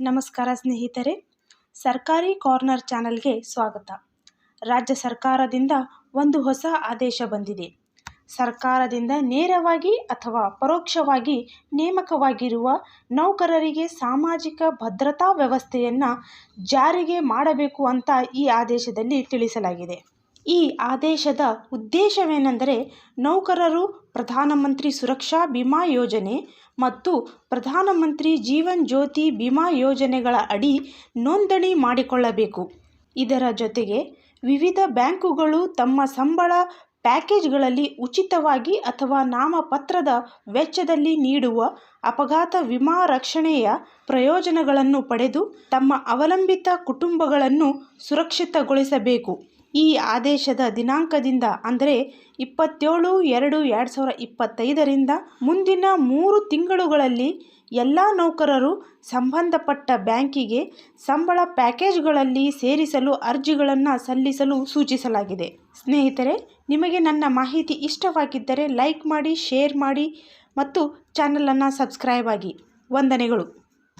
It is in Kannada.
ನಮಸ್ಕಾರ ಸ್ನೇಹಿತರೆ, ಸರ್ಕಾರಿ ಕಾರ್ನರ್ ಚಾನಲ್ಗೆ ಸ್ವಾಗತ. ರಾಜ್ಯ ಸರ್ಕಾರದಿಂದ ಒಂದು ಹೊಸ ಆದೇಶ ಬಂದಿದೆ. ಸರ್ಕಾರದಿಂದ ನೇರವಾಗಿ ಅಥವಾ ಪರೋಕ್ಷವಾಗಿ ನೇಮಕವಾಗಿರುವ ನೌಕರರಿಗೆ ಸಾಮಾಜಿಕ ಭದ್ರತಾ ವ್ಯವಸ್ಥೆಯನ್ನು ಜಾರಿಗೆ ಮಾಡಬೇಕು ಅಂತ ಈ ಆದೇಶದಲ್ಲಿ ತಿಳಿಸಲಾಗಿದೆ. ಈ ಆದೇಶದ ಉದ್ದೇಶವೇನೆಂದರೆ ನೌಕರರು ಪ್ರಧಾನಮಂತ್ರಿ ಸುರಕ್ಷಾ ಬಿಮಾ ಯೋಜನೆ ಮತ್ತು ಪ್ರಧಾನಮಂತ್ರಿ ಜೀವನ್ ಜ್ಯೋತಿ ಬಿಮಾ ಯೋಜನೆಗಳ ಅಡಿ ನೋಂದಣಿ ಮಾಡಿಕೊಳ್ಳಬೇಕು. ಇದರ ಜೊತೆಗೆ ವಿವಿಧ ಬ್ಯಾಂಕುಗಳು ತಮ್ಮ ಸಂಬಳ ಪ್ಯಾಕೇಜ್ಗಳಲ್ಲಿ ಉಚಿತವಾಗಿ ಅಥವಾ ನಾಮಪತ್ರದ ವೆಚ್ಚದಲ್ಲಿ ನೀಡುವ ಅಪಘಾತ ವಿಮಾ ರಕ್ಷಣೆಯ ಪ್ರಯೋಜನಗಳನ್ನು ಪಡೆದು ತಮ್ಮ ಅವಲಂಬಿತ ಕುಟುಂಬಗಳನ್ನು ಸುರಕ್ಷಿತಗೊಳಿಸಬೇಕು. ಈ ಆದೇಶದ ದಿನಾಂಕದಿಂದ ಅಂದರೆ ಇಪ್ಪತ್ತೇಳು ಎರಡು ಎರಡು ಸಾವಿರ ಇಪ್ಪತ್ತೈದರಿಂದ ಮುಂದಿನ ಮೂರು ತಿಂಗಳುಗಳಲ್ಲಿ ಎಲ್ಲ ನೌಕರರು ಸಂಬಂಧಪಟ್ಟ ಬ್ಯಾಂಕಿಗೆ ಸಂಬಳ ಪ್ಯಾಕೇಜ್ಗಳಲ್ಲಿ ಸೇರಿಸಲು ಅರ್ಜಿಗಳನ್ನು ಸಲ್ಲಿಸಲು ಸೂಚಿಸಲಾಗಿದೆ. ಸ್ನೇಹಿತರೆ, ನಿಮಗೆ ನನ್ನ ಮಾಹಿತಿ ಇಷ್ಟವಾಗಿದ್ದರೆ ಲೈಕ್ ಮಾಡಿ, ಶೇರ್ ಮಾಡಿ ಮತ್ತು ಚಾನಲನ್ನು ಸಬ್ಸ್ಕ್ರೈಬ್ ಆಗಿ. ವಂದನೆಗಳು.